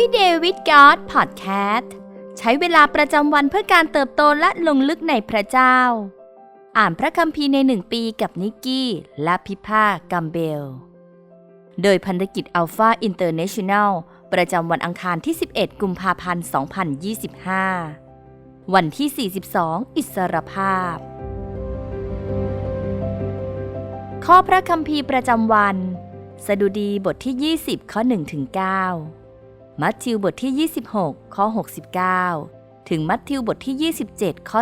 วิเดวิดกอดพอดแคสต์ใช้เวลาประจำวันเพื่อการเติบโตและลงลึกในพระเจ้า อ่านพระคัมภีร์ในหนึ่งปีกับนิกกี้และพิพากัมเบล โดยพันธกิจอัลฟาอินเตอร์เนชั่นแนลประจำวันอังคารที่ 11 กุมภาพันธ์ 2025 วันที่ 42 อิสรภาพ ข้อพระคัมภีร์ประจำวัน สดุดีบทที่ 20 ข้อ1ถึง9 มัทธิวบทที่ 26 ข้อ 69 ถึงมัทธิวบทที่ 27 ข้อ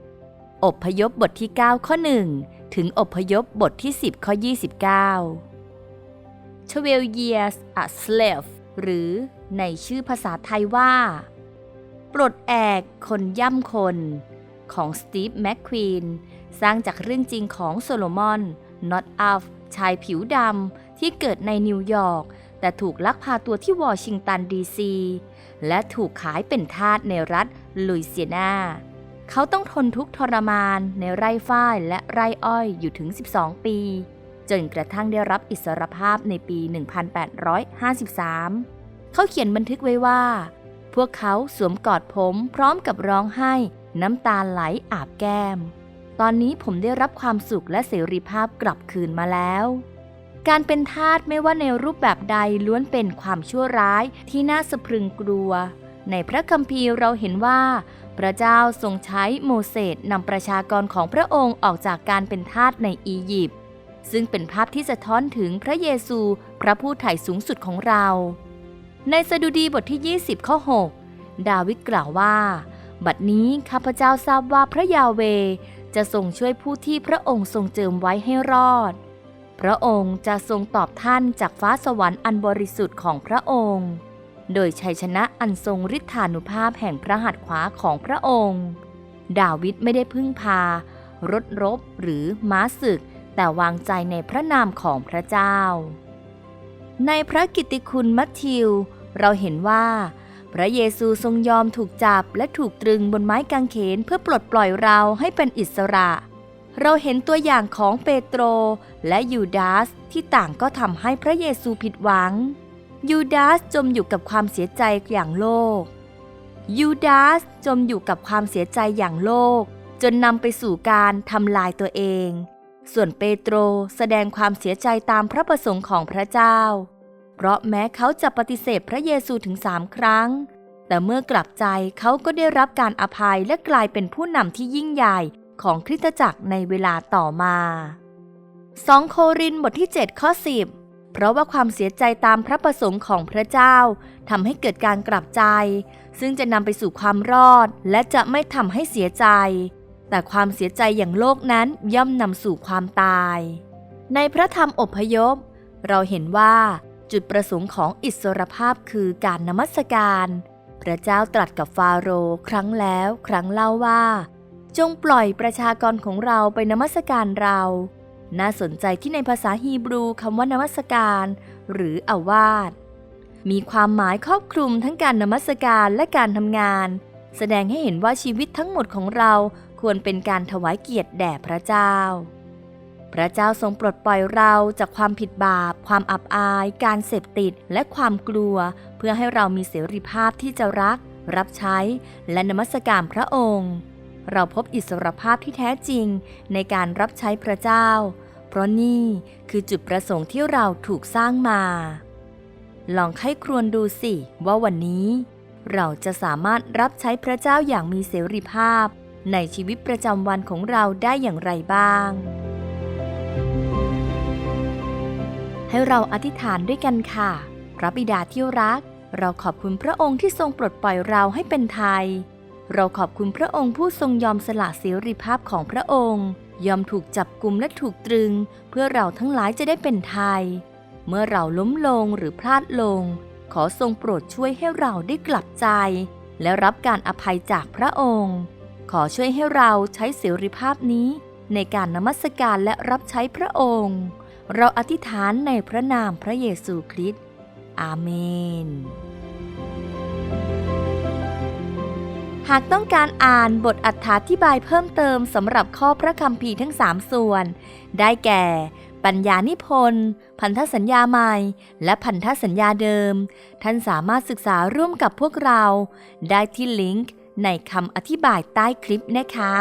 10 อบพยพบทที่ 9 ข้อ 1 ถึงอบพยพบทที่ 10 ข้อ 29 12 years a slave หรือในชื่อภาษาไทยว่า ปลดแอกคนย่ำคนของสตีฟแมคควีนสร้างจากเรื่องจริงของโซโลมอนนอตอัฟชายผิวดำที่เกิดในนิวยอร์ก แต่ถูกลักพาตัวที่วอชิงตันดีซี และถูกขายเป็นทาสในรัฐลุยเซียนาเขาต้องทนทุกข์ทรมานในไร่ฝ้ายและไร่อ้อยอยู่ถึง 12 ปี จนกระทั่งได้รับอิสรภาพในปี 1853 เขาเขียนบันทึกไว้ว่า พวกเขาสวมกอดผมพร้อมกับร้องไห้น้ำตาไหลอาบแก้ม ตอนนี้ผมได้รับความสุขและเสรีภาพกลับคืนมาแล้ว การเป็นทาสไม่ว่าในรูปแบบใดล้วนเป็นความชั่วร้ายที่น่าสะพรึงกลัว ในพระคัมภีร์เราเห็นว่า พระเจ้าทรงใช้โมเสสนำประชากรของพระองค์ออกจากการเป็นทาสในอียิปต์ซึ่งเป็นภาพที่สะท้อนถึงพระเยซู พระผู้ไถ่สูงสุดของเรา ในสดุดีบทที่ 20 ข้อ 6 ดาวิดกล่าวว่า บัดนี้ข้าพเจ้าทราบว่าพระยาเวจะทรงช่วยผู้ที่พระองค์ทรงเจิมไว้ให้รอด พระองค์จะทรงตอบท่านจากฟ้าสวรรค์อันบริสุทธิ์ของพระองค์ โดยชัยชนะอันทรงฤทธานุภาพแห่งพระหัตถ์ขวาของพระองค์ ดาวิดไม่ได้พึ่งพา รถรบหรือม้าศึก แต่วางใจในพระนามของพระเจ้า ในพระกิตติคุณมัทธิว เราเห็นว่า พระเยซูทรงยอมถูกจับและถูกตรึงบนไม้กางเขนเพื่อปลดปล่อยเราให้เป็นอิสระ เราเห็นตัวอย่างของเปโตรและยูดาสที่ต่างก็ทำให้พระเยซูผิดหวัง ยูดาสจมอยู่กับความเสียใจอย่างโลก ยูดาสจมอยู่กับความเสียใจอย่างโลก จนนำไปสู่การทำลายตัวเอง ส่วนเปโตรแสดงความเสียใจตามพระประสงค์ของพระเจ้า เพราะแม้เขาจะปฏิเสธพระเยซูถึงสามครั้งแต่เมื่อกลับใจเขาก็ได้รับการอภัยและกลายเป็นผู้นำที่ยิ่งใหญ่ ของคริสตจักรในเวลาต่อมา 2 โครินบทที่ 7 ข้อ 10 เพราะว่าความเสียใจตามพระประสงค์ของพระเจ้าทำให้เกิดการกลับใจ ซึ่งจะนำไปสู่ความรอด และจะไม่ทำให้เสียใจ แต่ความเสียใจอย่างโลกนั้นย่อมนำสู่ความตาย ในพระธรรมอพยพ เราเห็นว่าจุดประสงค์ของอิสรภาพคือการนมัสการ พระเจ้าตรัสกับฟาโรห์ครั้งแล้วครั้งเล่าว่า จงปล่อยประชากรของเราไปนมัสการเรา น่าสนใจที่ในภาษาฮีบรูคำว่านมัสการ หรืออาวาสมีความหมายครอบคลุมทั้งการนมัสการและการทำงาน แสดงให้เห็นว่าชีวิตทั้งหมดของเราควรเป็นการถวายเกียรติแด่พระเจ้า พระเจ้าทรงปลดปล่อยเราจากความผิดบาป ความอับอาย การเสพติด และความกลัว เพื่อให้เรามีเสรีภาพที่จะรัก รับใช้ และนมัสการพระองค์ เราพบอิสรภาพที่แท้จริงในการรับใช้พระเจ้า เพราะนี่คือจุดประสงค์ที่เราถูกสร้างมา ลองไข้ครวญดูสิว่าวันนี้ เราจะสามารถรับใช้พระเจ้าอย่างมีเสรีภาพ ในชีวิตประจำวันของเราได้อย่างไรบ้าง ให้เราอธิษฐานด้วยกันค่ะ พระบิดาที่รัก เราขอบคุณพระองค์ที่ทรงปลดปล่อยเราให้เป็นไทย เราขอบคุณพระองค์ผู้ทรงยอมสละเสรีภาพของพระองค์ ยอมถูกจับกุมและถูกตรึง เพื่อเราทั้งหลายจะได้เป็นไทย เมื่อเราล้มลงหรือพลาดลง ขอทรงโปรดช่วยให้เราได้กลับใจ และรับการอภัยจากพระองค์ ขอช่วยให้เราใช้เสรีภาพนี้ ในการนมัสการและรับใช้พระองค์ เราอธิษฐานในพระนามพระเยซูคริสต์อาเมน หากต้องการอ่านบทอัธาธิบายเพิ่มเติมสำหรับข้อพระคัมภีร์ทั้ง 3 ส่วน ได้แก่ ปัญญานิพนธ์ พันธสัญญาใหม่ และพันธสัญญาเดิม ท่านสามารถศึกษาร่วมกับพวกเรา ได้ที่ลิงก์ในคำอธิบายใต้คลิปนะคะ